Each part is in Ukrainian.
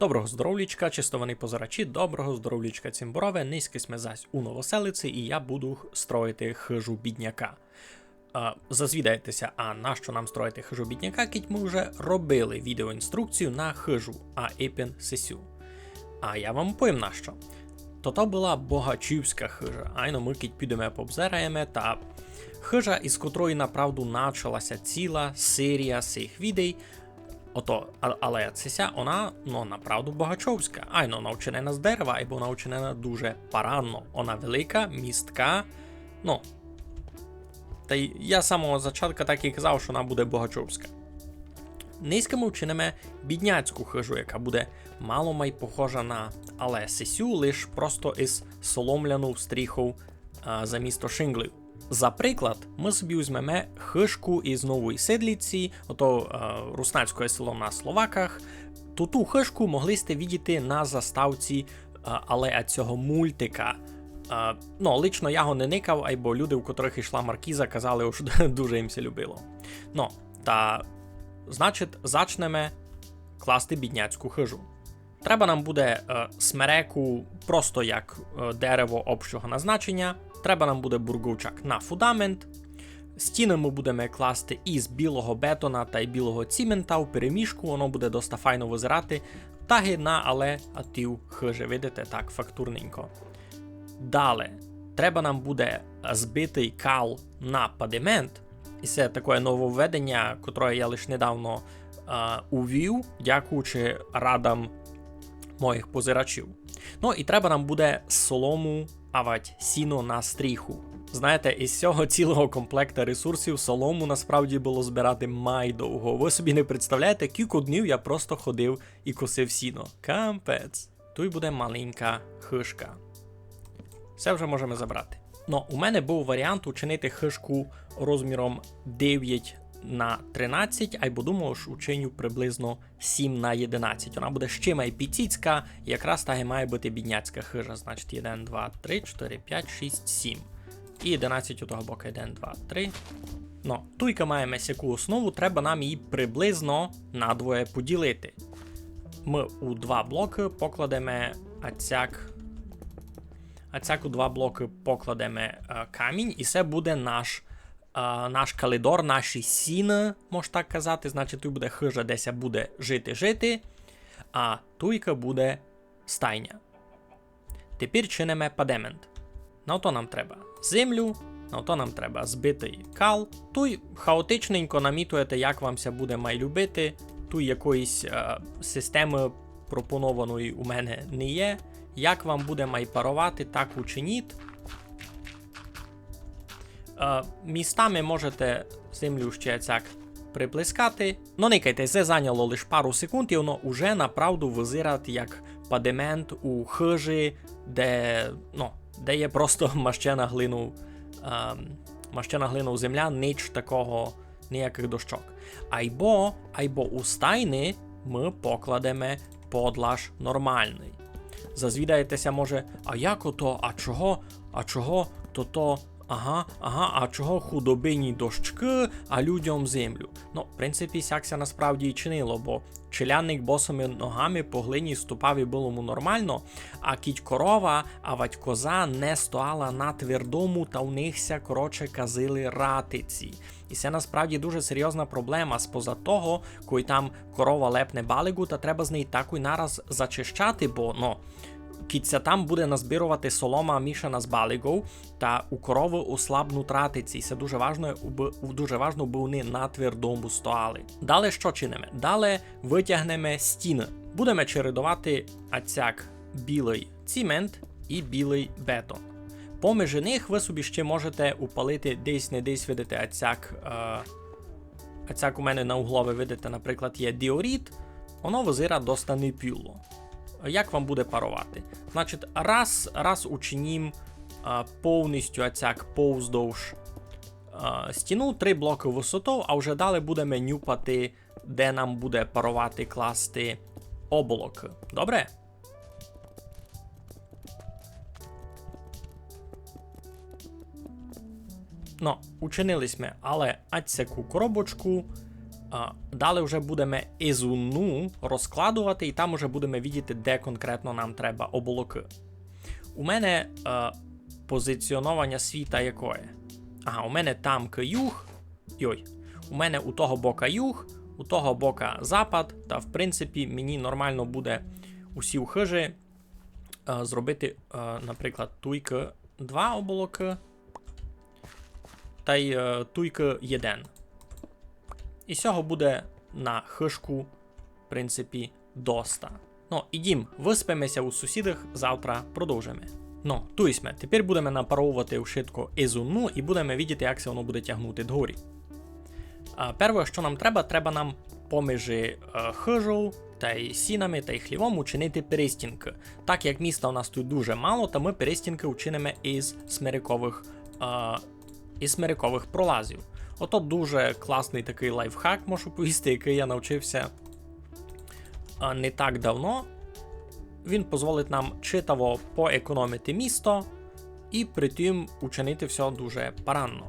Доброго здоровлічка, чистований позирачі, доброго здоровлічка цімборове, низьки смезась у новоселиці, і я буду строїти хижу бідняка. А, зазвідаєтеся, а нащо нам строїти хижу бідняка, кіть ми вже робили відеоінструкцію на хижу Аепін Сесю. А я вам повім нащо. То то була богачівська хижа, айно ми кіть підемо пообзираємо, та хижа, із котрої направду началася ціла серія цих відей, Ото, але цися вона ну направду богачовська. Айно вона вчинена з дерева, або вона дуже паранно. Вона велика, містка. Ну. Та й я з самого зачатку так і казав, що вона буде богачовська. Низько ми вчинимо бідняцьку хижу, яка буде мало май похожа на але сесю, лиш просто із соломляну стріху а, за місто шинглів. За приклад, ми собі візьмемо хишку із нової седліці, ото е, руснацьке село на Словаках. Ту ту хишку могли сте відіти на заставці, е, але цього мультика. Е, ну, лично я його не никав, або люди, у котрих йшла маркіза, казали, що дуже їм це любило. Ну, та значить, зачнемо класти бідняцьку хижу. Треба нам буде е, смереку просто як е, дерево общого назначення. Треба нам буде бурговчак на фундамент. Стіни ми будемо класти із білого бетона та й білого цімента в переміжку, воно буде доста файно визирати. Таги на але атів хиже, видите, так, фактурненько. Далі, треба нам буде збитий кал на падемент. І це таке нововведення, котре я лише недавно е, увів, дякуючи радам моїх позирачів. Ну і треба нам буде солому авать сіно на стріху. Знаєте, із цього цілого комплекта ресурсів солому насправді було збирати май довго. Ви собі не представляєте, кілька днів я просто ходив і косив сіно. Кампець. Тут буде маленька хишка. Все вже можемо забрати. Ну, у мене був варіант учинити хишку розміром 9 на 13, або думав, що учиню приблизно 7 на 11. Вона буде ще май піціцька, і якраз так і має бути бідняцька хижа. Значить 1, 2, 3, 4, 5, 6, 7. І 11 у того боку 1, 2, 3. Ну, туйка має месяку основу, треба нам її приблизно надвоє поділити. Ми у два блоки покладемо ацяк а цяку два блоки покладемо е, камінь, і це буде наш, наш калідор, наші сіни, можна так казати. Значить, тут буде хижа, десь буде жити-жити, а туйка буде стайня. Тепер чинимо падемент. На то нам треба землю, на то нам треба збитий кал. Туй хаотичненько намітуєте, як вам ся буде май любити. Тут якоїсь е, системи пропонованої у мене не є. Як вам буде май парувати, так учиніть. Е, містами можете землю ще цяк приплескати. Ну, никайте, це зайняло лише пару секунд, і воно вже направду визирать як падемент у хижі, де, ну, де є просто мащена глину, е, мащена глину земля, ніч такого ніяких дощок. Айбо, айбо у стайни ми покладемо подлаж нормальний. Зазвідаєтеся, може, а як ото, а чого, а чого, то то, ага, ага, а чого худобині дощки, а людям землю. Ну, в принципі, сякся насправді і чинило, бо челянник босими ногами по глині ступав і було му нормально, а кіть корова, а вать коза не стояла на твердому, та у нихся, коротше, казили ратиці. І це насправді дуже серйозна проблема. Споза того, коли там корова лепне балигу, та треба з неї таку й нараз зачищати, бо ну. Кіця там буде назбирувати солома мішана з балигов, та у корови ослабну тратиці. І це дуже важно, дуже важно, бо вони на твердому стояли. Далі що чинимо? Далі витягнемо стіни. Будемо чередувати ацяк білий цемент і білий бетон. Поміж них ви собі ще можете упалити десь не десь видите ацяк. Е, ацяк у мене на углові видите, наприклад, є діоріт, воно визира достане пюло. Як вам буде парувати? Значить, раз, раз учинім а, повністю ацяк повздовж а, стіну, три блоки висоту, а вже далі будемо нюпати, де нам буде парувати класти облоки. Добре? Ну, учинились ми, але ацяку коробочку Далі вже будемо езуну розкладувати, і там вже будемо видіти, де конкретно нам треба оболоки. У мене е, позиціонування світа якое? Ага, у мене там юг. Йой. У мене у того бока юг, у того бока запад, та в принципі мені нормально буде усі хижі е, зробити, е, наприклад, туйк 2 оболоки, та й е, туйк 1. І цього буде на хишку, в принципі, доста. Ну, ідім, виспимося у сусідах, завтра продовжимо. Ну, туйсме, тепер будемо напаровувати вшитко езуну і будемо видіти, як це воно буде тягнути дгорі. А, перше, що нам треба, треба нам поміж е, хижу та й сінами та й хлівом учинити перестінки. Так як міста у нас тут дуже мало, то ми перестінки учинимо із смирикових, е, із смирикових пролазів. Ото дуже класний такий лайфхак, можу повісти, який я навчився не так давно. Він дозволить нам читаво поекономити місто і при тим учинити все дуже паранно.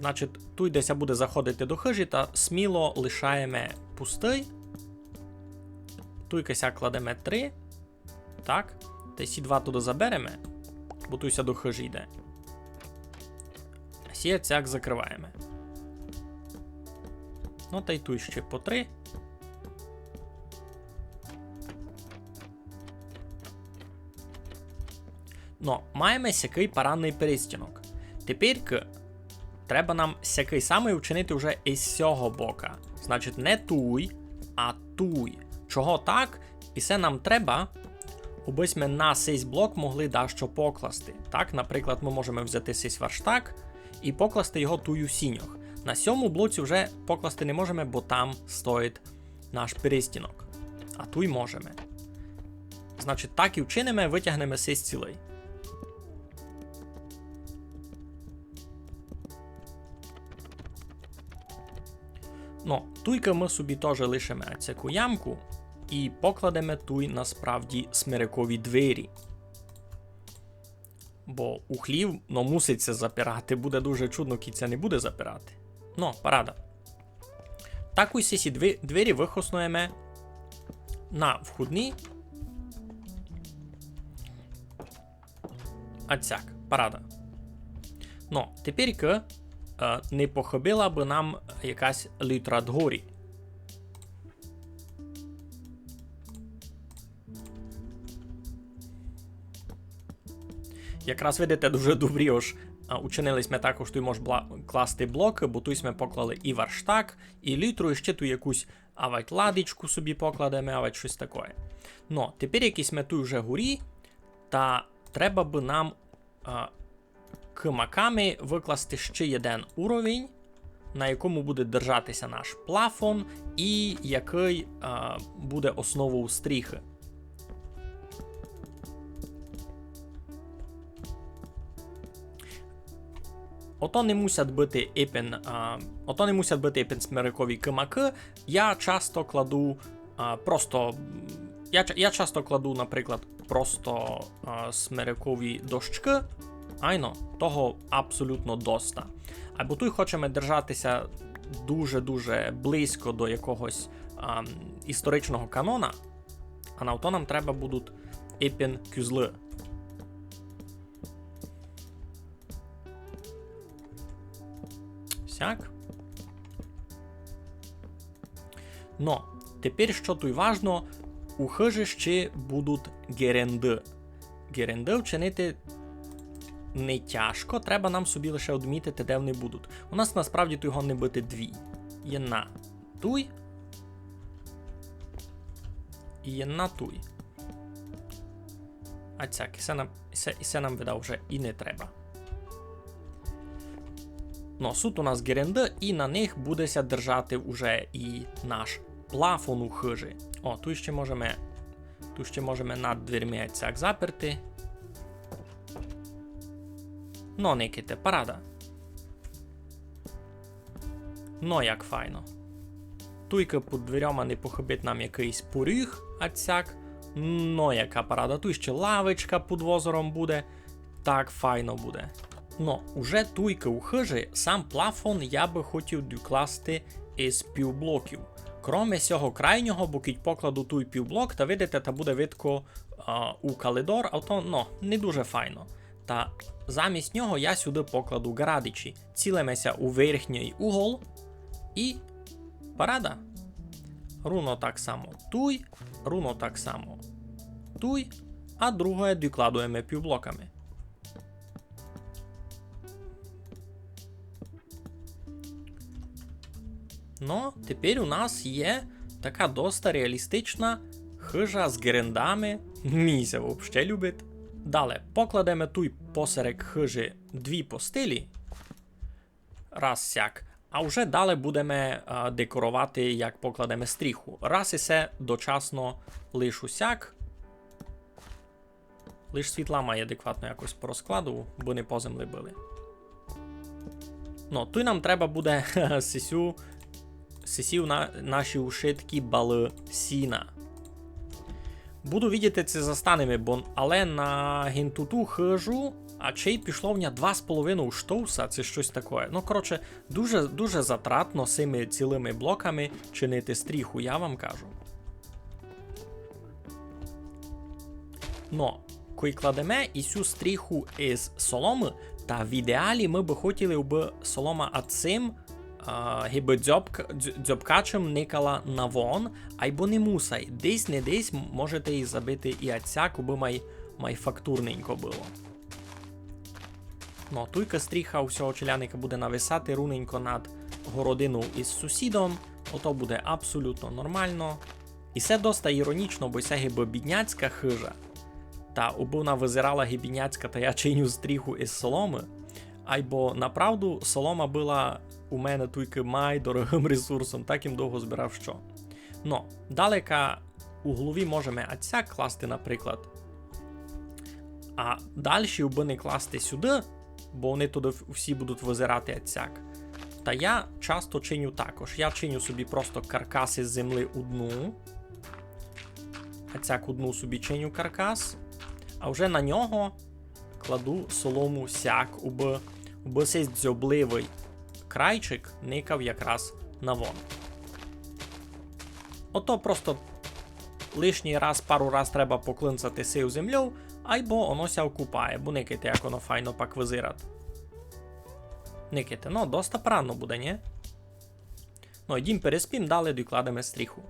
Значить, тут десь буде заходити до хижі та сміло лишаємо пустий. Тут кися кладемо 3. Так. Та сі 2 туди заберемо, бо туйся до хижі йде. Сі цяк закриваємо. Ну та й тут ще по 3. Ну, маємо сякий паранний перестінок. Тепер треба нам сякий самий вчинити вже із цього бока. Значить, не туй, а туй. Чого так? І це нам треба, аби ми на цей блок могли дещо покласти. Так, наприклад, ми можемо взяти цей варштак і покласти його тую сіньох. На сьому блоці вже покласти не можемо, бо там стоїть наш перестінок. А туй можемо. Значить, так і вчинимо, витягнемо цей цілий. Ну, туйка ми собі теж лишимо цяку ямку і покладемо туй насправді смирикові двері. Бо у хлів ну, мусить запирати, буде дуже чудно, кіця не буде запирати. Ну, парада. Так ось ці двері вихоснуємо на входні. А цяк, парада. Ну, тепер е, не похибила би нам якась літра дгорі. Якраз видите, дуже добрі ож учинились ми також тут можеш класти блоки, бо тут ми поклали і варштак, і літру, і ще ту якусь авать ладичку собі покладемо, авать щось таке. Ну, тепер якісь ми тут вже горі, та треба би нам а, маками викласти ще один уровень, на якому буде держатися наш плафон, і який а, буде основою стріхи. Ото не мусять бити епін, а, ото не мусять бити епін смирикові кимаки. Я часто кладу а, просто. Я я часто кладу, наприклад, просто а, смирикові дощки. Айно, того абсолютно доста. Або тут хочемо держатися дуже-дуже близько до якогось а, історичного канона, а на то нам треба будуть епін кюзли. Сяк. Но, тепер, що тут важно, у хижищі будуть геренди. Геренди вчинити не тяжко, треба нам собі лише одмітити, де вони будуть. У нас насправді тут його не бити дві. Є на туй. І є на туй. А цяк, і це нам, нам видав вже і не треба. Ну, тут у нас геренди, і на них будеся держати вже і наш плафон у хижі. О, тут ще можемо тут ще можемо над дверми цяк заперти. Ну, никите, парада. Ну, як файно. Туйка під дверями не похибить нам якийсь поріг, а цяк. Ну, яка парада. Тут ще лавочка під возором буде. Так файно буде. Но уже туйки у хижі сам плафон я би хотів докласти із півблоків. Кроме цього крайнього, бо кіть покладу той півблок, та видите, та буде видко а, у калидор, а то ну, не дуже файно. Та замість нього я сюди покладу градичі. Цілимося у верхній угол і парада. Руно так само туй, руно так само туй, а друге докладуємо півблоками. Ну, тепер у нас є така доста реалістична хижа з герендами. Міся взагалі любить. Далі покладемо туй посеред хижі дві постелі. Раз сяк. А вже далі будемо а, декорувати, як покладемо стріху. Раз і все дочасно лиш усяк. Лиш світла має адекватно якось по розкладу, бо не по землі били. Ну, тут нам треба буде сисю, сисів на наші ушитки балсіна. Буду видіти це за станами, бо але на гінтуту хижу, а чей пішло в ня 2,5 штовса, це щось таке. Ну, коротше, дуже дуже затратно цими цілими блоками чинити стріху, я вам кажу. Но, коли кладемо і цю стріху із соломи, та в ідеалі ми би хотіли, б солома а цим гиби дзьобкачем никала на вон, айбо не мусай. Десь не десь можете і забити і ацяк, би май, май фактурненько було. Ну, туйка стріха у всього челяника буде нависати руненько над городину із сусідом, ото буде абсолютно нормально. І це доста іронічно, бо ця гиби бідняцька хижа. Та убо визирала гібіняцька та я чиню стріху із соломи. Айбо направду солома була у мене тільки май дорогим ресурсом, так їм довго збирав що. Но, далека у голові можемо ацяк класти, наприклад. А далі би не класти сюди, бо вони туди всі будуть визирати ацяк. Та я часто чиню також. Я чиню собі просто каркаси з земли одну. Ацяк одну собі чиню каркас. А вже на нього кладу солому сяк, уби, уби цей дзьобливий крайчик никав якраз на вон. Ото просто лишній раз, пару раз треба поклинцати сив землю, айбо воно ся окупає, бо никайте, як воно файно пак визират. Никайте, ну, доста прано буде, ні? Ну, йдім переспім, далі докладемо стріху.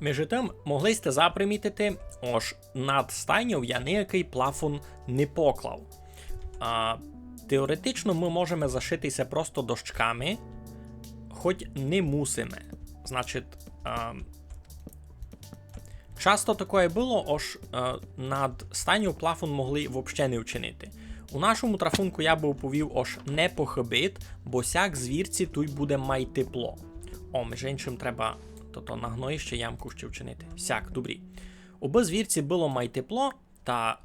Між тим, могли сте запримітити, ож над стайню я ніякий плафон не поклав. А, Теоретично ми можемо зашитися просто дощками, хоч не мусимо. Значить, а, часто таке було, ож а, над стайню плафон могли взагалі не вчинити. У нашому трафунку я би оповів ож не похибит, бо сяк звірці тут буде май тепло. О, між іншим, треба то на гної ще ямку ще вчинити. Сяк, добрі. У безвірці було май тепло, та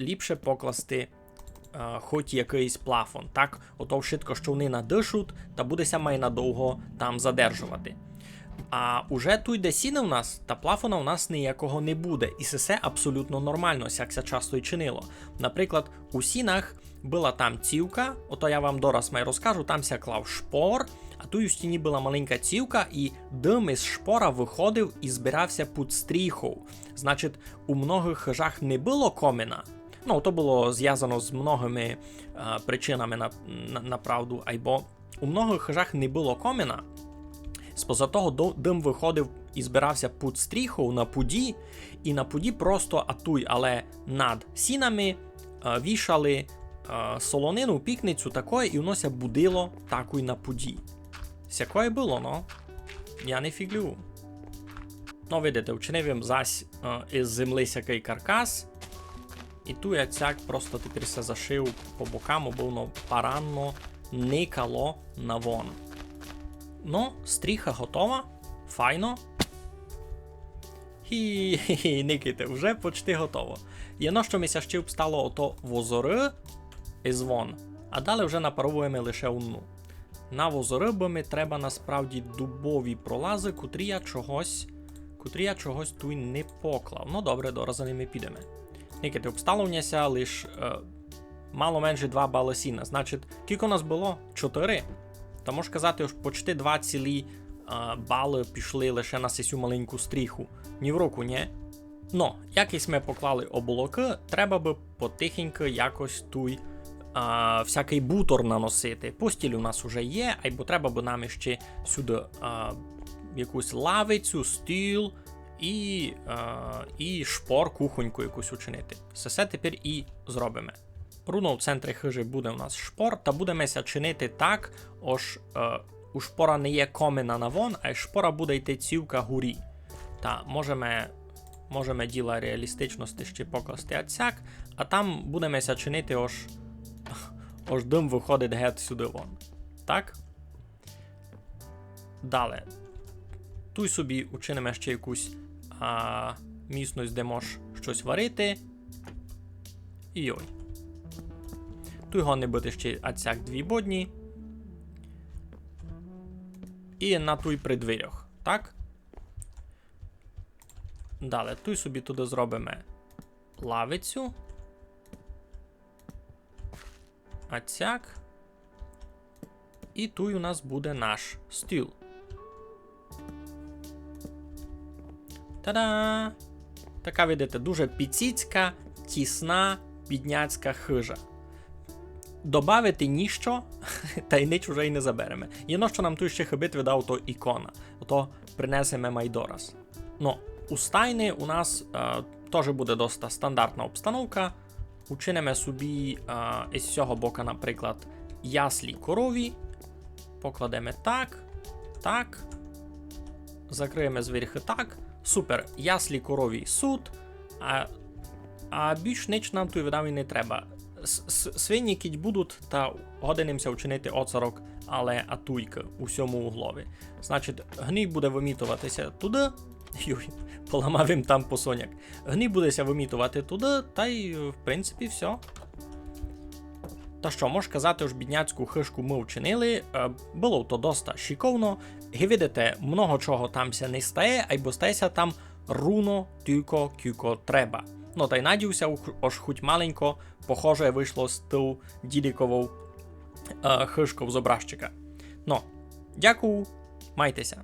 ліпше покласти е, хоч якийсь плафон. Так, ото швидко, що вони надишуть, та будеся май надовго там задержувати. А уже тут де сіна в нас, та плафона у нас ніякого не буде, і все абсолютно нормально, сякся часто й чинило. Наприклад, у сінах була там цівка, ото я вам дораз май розкажу, там ся клав шпор, а тут у стіні була маленька цівка, і дим із шпора виходив і збирався під стріхов. Значить, у многих хижах не було коміна. Ну, то було зв'язано з многими а, причинами на, на, на правду, айбо у многих хижах не було коміна. Споза того дим виходив і збирався під стріхов на пуді, і на пуді просто атуй, але над сінами а, вішали а, солонину, пікницю такої, і воно будило таку й на пуді. Сякое було, ну. Я не фіглю. Ну, видите, вчинив зась е, із земли сякий каркас. І ту я цяк просто тепер все зашив по бокам, бо воно паранно никало на вон. Ну, стріха готова. Файно. Хі, никайте, вже почти готово. Єно, що мися ще стало ото возори із вон, а далі вже напаровуємо лише одну. На возорибами треба насправді дубові пролази, котрі я чогось котрі я чогось тут не поклав. Ну добре, дораз за ними підемо. Никити обставлювалися, лиш е, мало менше 2 бали сіна. Значить, кілько у нас було? 4. Та можеш казати, що почти 2 цілі а, бали пішли лише на цю маленьку стріху. Ні в року, ні? Ну, якось ми поклали облоки, треба би потихеньку якось туй а, всякий бутор наносити. Постіль у нас вже є, або треба би нам ще сюди а, якусь лавицю, стіл і, а, і шпор, кухоньку якусь учинити. Все це тепер і зробимо. Руно в центрі хижі буде у нас шпор, та будемося чинити так, ось е, у шпора не є комина навон, а й шпора буде йти цівка гурі. Та можемо, можемо діла реалістичності ще покласти отсяк, а там будемося чинити ось, ось дим виходить геть сюди вон. Так? Далі. Тут собі учинимо ще якусь а, місність, де можеш щось варити. І ой. Тут його не буде ще ацяк дві бодні. І на той при дверях, так? Далі, тут собі туди зробимо лавицю. Ацяк. І тут у нас буде наш стіл. Та-да! Така, видите, дуже піціцька, тісна, підняцька хижа. Добавити ніщо, та й ніч уже й не заберемо. Єно, що нам тут ще хибит видав то ікона, то принесемо Майдорас. Ну, у стайни у нас е, теж буде доста стандартна обстановка. Учинимо собі е, із цього бока, наприклад, яслі корові. Покладемо так, так. Закриємо зверху так. Супер, яслі корові суд. А, а більш ніч нам тут видав не треба. Свині кіть будуть та годинимося вчинити оцарок, але атуйки у всьому углові. Значить, гній буде вимітуватися туди. Юй, поламав їм там посоняк. Гній будеся вимітувати туди, та й в принципі все. Та що, можеш казати, ж бідняцьку хишку ми вчинили. Е, Було то доста шиковно. І видите, много чого тамся не стає, або стається там руно тільки кілько треба. Ну та й надівся, аж хоч маленько, похоже вийшло з ту дідікову е, хишку з образчика. Ну, дякую, майтеся.